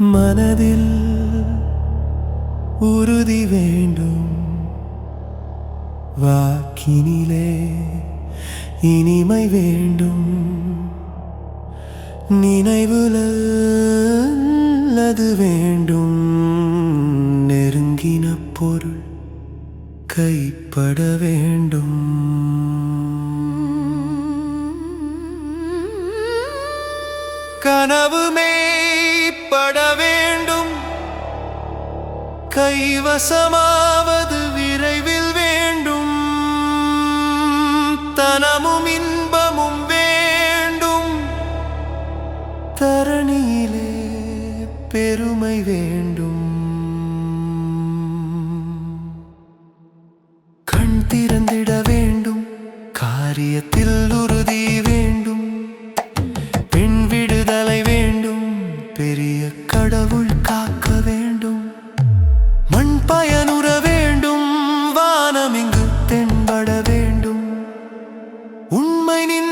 மனதில் உறுதி வேண்டும். வாக்கினிலே இனிமை வேண்டும். நினைவுல அது வேண்டும். நெருங்கின பொருள் கைப்பட வேண்டும். கனவுமே கைவசமாவது விரைவில் வேண்டும். தனமும் இன்பமும் வேண்டும். தரணியிலே பெருமை வேண்டும். கண் திறந்திட வேண்டும். காரியத்தில் உறுதி mining